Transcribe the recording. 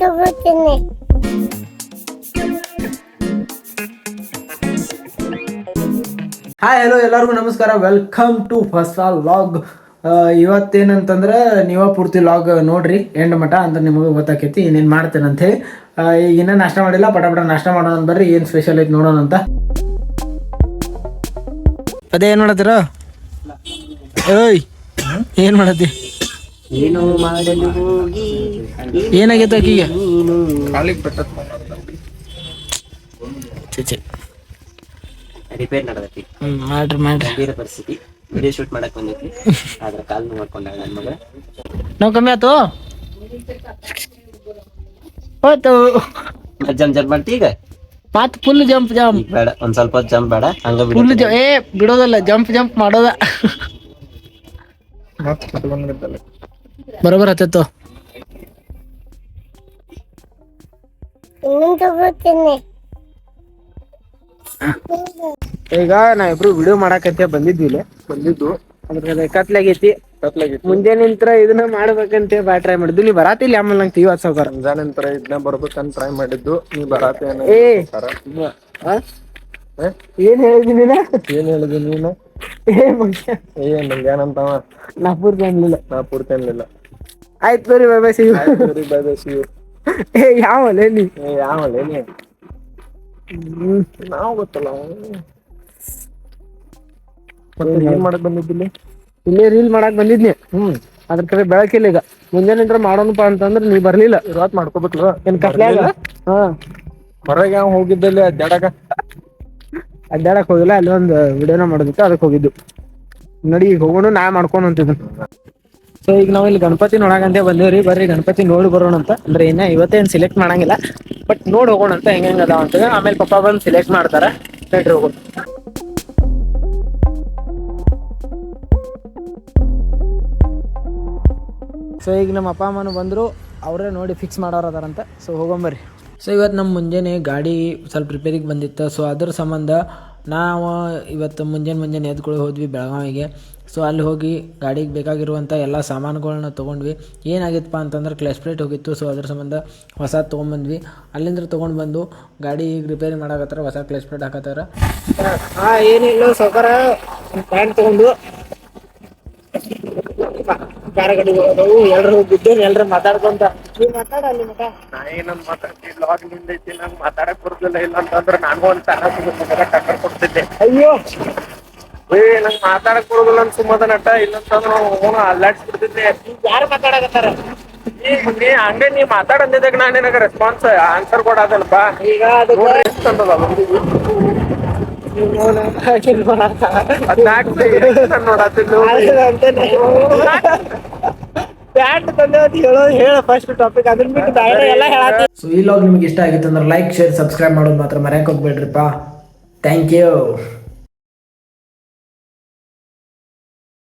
ತಗೋತೀನಿ hi hello ಎಲ್ಲರಿಗೂ ನಮಸ್ಕಾರ. Welcome to first all log ಇವತ್ತೇನಂತಂದ್ರೆ ನೀವೇ ಪೂರ್ತಿ ಲಾಗ್ ನೋಡ್ರಿ ಎಂಡ್ ಮಠ ಅಂದ್ರೆ ನಿಮಗೆ ಗೊತ್ತಾಕೈತಿ ಏನೇನು ಮಾಡ್ತೇನೆ ಅಂತ ಹೇಳಿ. ಈಗ ಇನ್ನೂ ನಾಷ್ಟ ಮಾಡಿಲ್ಲ ಪಟ ಪಟ ನಾಷ್ಟ ಮಾಡೋಣ ಬರ್ರಿ ಏನು ಸ್ಪೆಷಲ್ ಐತಿ ನೋಡೋಣ ಅಂತ. ಅದೇ ಏನ್ ಮಾಡತ್ತೀರ? ಏಯ್ ಏನ್ ಮಾಡತ್ತಿ? ಏನು ಮಾಡಲು ಹೋಗಿ. ಏನಾಗೈತೆ ಆಕಿಗೆ? ಚೆ ರಿಪೇರ್ ನಡೆದೈತಿ. ಹ್ಮ್ ಮಾಡ್ರಿ ಮಾಡ್ರಿ. ಪರಿಸ್ಥಿತಿ. ವಿಡಿಯೋ ಶೂಟ್ ಮಾಡಕ್ ಬಂದೈತಿ. ಆದ್ರ ಕಾಲ್ ನೋಡ್ಕೊಂಡಾಗ ನನ್ನ ಮಗ. ನಾವು ಕಮ್ಮಿ ಆತು ಹೋಯ್ತು. ಜಮ್ ಜಂಪ್ ಮಾಡ್ತಿ ಈಗ? ಮಾತು ಫುಲ್ ಜಂಪ್ ಜಂಪ್ ಬೇಡ ಒಂದ್ ಸ್ವಲ್ಪ ಜಂಪ್ ಬೇಡ ಹಂಗ ಫುಲ್ ಏ ಬಿಡೋದಲ್ಲ ಜಂಪ್ ಜಂಪ್ ಮಾಡೋದ. ಬರೋಬರ್ ಹತ್ತತ್ತು. ಈಗ ನಾ ಇಬ್ರು ನಾವಿಬ್ರು ವಿಡಿಯೋ ಮಾಡಕತ್ತೆ ಬಂದಿದ್ವಿ ಇಲ್ಲಿ. ಬಂದಿದ್ದು. ಅದ್ರ ಕತ್ಲಾಗೈತಿ ಮುಂದೆ ನಿಂತ್ರ ಇದನ್ನ ಮಾಡ್ಬೇಕಂತ ಬಾ ಟ್ರೈ ಮಾಡಿದ್ವಿ ನೀ ಬರಾತಿಲ್ಲ ಆಮೇಲೆ ನಂಗೆ ತೀವ್ ಸಾವ್ಕಾರ ನಂತರ ಇದನ್ನ ಬರ್ಬೇಕಂತ ಟ್ರೈ ಮಾಡಿದ್ದು. ನೀ ಬರಾತೇನ ಏ? ಏನ್ ಹೇಳಿದಿನ ನೀನ? ಏನ್ ಹೇಳಿದೆ ನೀನು? ಏ ಮನುಷ್ಯ ಏ ನಂಗೇನಂತವ ನಾ ಪೂರ್ತಿ ಅನ್ಲಿಲ್ಲ. ನಾ ಪೂರ್ತಿ ಅನ್ಲಿಲ್ಲ. ಆಯ್ತು ತೋರಿ bye bye see bye bye see ಏ ಯಾವ ನೀ ಏ ಯಾವಲ್ಲ ನೀ ನಾವು ಗೊತ್ತಲ್ಲ. ಮತ್ತೆ ಏನ್ ಮಾಡಕ್ ಬಂದಿದ್ದಿಲ್ಲಿ? ಇಲ್ಲೇ ರೀಲ್ ಮಾಡಕ್ ಬಂದಿದ್ನಿ. ಹ್ಮ್. ಅದ್ರ ಕಡೆ ಬೆಳಕಿಲ್ಲ ಈಗ. ಮುಂಜಾನೆ ಮಾಡೋಣಪ್ಪ ಅಂತಂದ್ರೆ ನೀ ಬರ್ಲಿಲ್ಲ. ಇವತ್ ಮಾಡ್ಕೋಬಿಟ್ಲು ಏನ್ ಕತ್ಲಾಗ ಹಾ. ಹೊರಗೆ ಯಾವ ಹೋಗಿದ್ದಲ್ಲಿ ಅಡ್ಡಾಡಕ ಅಡ್ಡಾಡಕ್ ಹೋಗಿಲ್ಲ ಅಲ್ಲಿ ಒಂದು ವಿಡಿಯೋನ ಮಾಡೋದಿತ್ತು ಅದಕ್ಕೆ ಹೋಗಿದ್ದು. ನಡಿ ಈಗ ಹೋಗೋಣ ನಾ ಮಾಡ್ಕೊಂಡು ಅಂತಿದ್ದು ಸೊ ಈಗ ನಾವು ಇಲ್ಲಿ ಗಣಪತಿ ನೋಡಕಂತ ಬಂದೇವ್ರಿ ಬರ್ರಿ ಗಣಪತಿ ನೋಡಿ ಬರೋಣ ಅಂತ. ಅಂದ್ರೆ ಏನ ಇವತ್ತೇನ್ ಸೆಲೆಕ್ಟ್ ಮಾಡಂಗಿಲ್ಲ. ಬಟ್ ನೋಡಿ ಹೋಗೋಣ ಅಂತ ಹೆಂಗ ಹೆಂಗ್ ಅದಾವ ಅಂತ. ಆಮೇಲೆ ಪಪ್ಪ ಬಂದು ಸೆಲೆಕ್ಟ್ ಮಾಡ್ತಾರ. ಹೋಗೋಣ. ಸೊ ಈಗ ನಮ್ಮ ಅಪ್ಪ, ಅಮ್ಮನು ಬಂದರು. ಅವರೇ ನೋಡಿ ಫಿಕ್ಸ್ ಮಾಡೋರು ಅದಾರಂತ ಸೊ ಹೋಗೊಂಬರ್ರಿ ಸೊ ಇವತ್ತು ನಮ್ಮ ಮುಂಜಾನೆ ಗಾಡಿ ಸ್ವಲ್ಪ ರಿಪೇರಿಗೆ ಬಂದಿತ್ತು. ಸೊ ಅದ್ರ ಸಂಬಂಧ ನಾವು ಇವತ್ತು ಮುಂಜಾನೆ ಮುಂಜಾನೆ ಎದ್ಕೊಳ್ಳಿ ಹೋದ್ವಿ ಬೆಳಗಾವಿಗೆ. ಸೊ ಅಲ್ಲಿ ಹೋಗಿ ಗಾಡಿಗೆ ಬೇಕಾಗಿರುವಂಥ ಎಲ್ಲ ಸಾಮಾನುಗಳನ್ನ ತೊಗೊಂಡ್ವಿ. ಏನಾಗಿತ್ತಪ್ಪ ಅಂತಂದ್ರೆ ಕ್ಲಚ್ ಪ್ಲೇಟ್ ಹೋಗಿತ್ತು. ಸೊ ಅದ್ರ ಸಂಬಂಧ ಹೊಸ ತೊಗೊಂಬಂದ್ವಿ ಅಲ್ಲಿಂದ ತೊಗೊಂಡು ಬಂದು ಗಾಡಿ ಈಗ ರಿಪೇರಿ ಮಾಡಾಕತ್ತಾರ, ಹೊಸ ಕ್ಲಚ್ ಪ್ಲೇಟ್ ಹಾಕತ್ತಾರ. ಏನಿಲ್ಲ, ಸೌಕರ್ಯ. ಪ್ಯಾಂಟ್ ತೊಗೊಂಡು ಕಾರ ಗಾಡಿ ಹೋದವು ಎಲ್ರು ಬಿದ್ದೇನೆ ಎಲ್ರು ಮಾತಾಡ್ಕೊಂತ. ನೀವ್ ಮಾತಾಡ ಅಲ್ಲಿ ಮಟ ನಾ ಏನಂತ ಮಾತಾಡ್ತಿ ಲಾಗ್ ನಿಂದೈತಿ ನಂಗೆ ಮಾತಾಡಕ್ ಬರ್ತಿಲ್ಲ ಇಲ್ಲ ಅಂತಂದ್ರೆ ನಾನು ಒಂದ್ ಸಿಗುತ್ತೆ ಟಕ್ಕರ್ ಕೊಡ್ತಿದ್ದೆ. ಅಯ್ಯೋ! ಏ ನಂಗೆ ಮಾತಾಡಕ್ ಬರೋದಿಲ್ಲ ಅಂತ ಸುಮ್ಮದ ನಟ ಇಲ್ಲಂತಂದ್ರೆ ನಾವು ಅಲ್ಲಾಡ್ಸ್ಬಿಡ್ತಿದ್ದೆ. ಯಾರು ಮಾತಾಡಕತ್ತಾರ? ನೀ ನೀ ಹಂಗೆ ನೀ ಮಾತಾಡಂದಿದ್ದಾಗ ನಾನು ನಿನಗೆ ರೆಸ್ಪಾನ್ಸ್ ಆನ್ಸರ್ ಕೊಡೋದಲ್ಪ ಈಗ ನೋಡ್ರಿ ಎಷ್ಟು ಸೊ ಈ ಲಾಗ್ ನಿಮ್ಗೆ ಇಷ್ಟ ಆಗಿತ್ತು ಅಂದ್ರೆ ಲೈಕ್ ಶೇರ್ ಸಬ್ಸ್ಕ್ರೈಬ್ ಮಾಡೋದು ಮಾತ್ರ ಮರ್ಯಾಕ್ ಹೋಗ್ಬೇಡ್ರಿಪ್ಪ. Thank you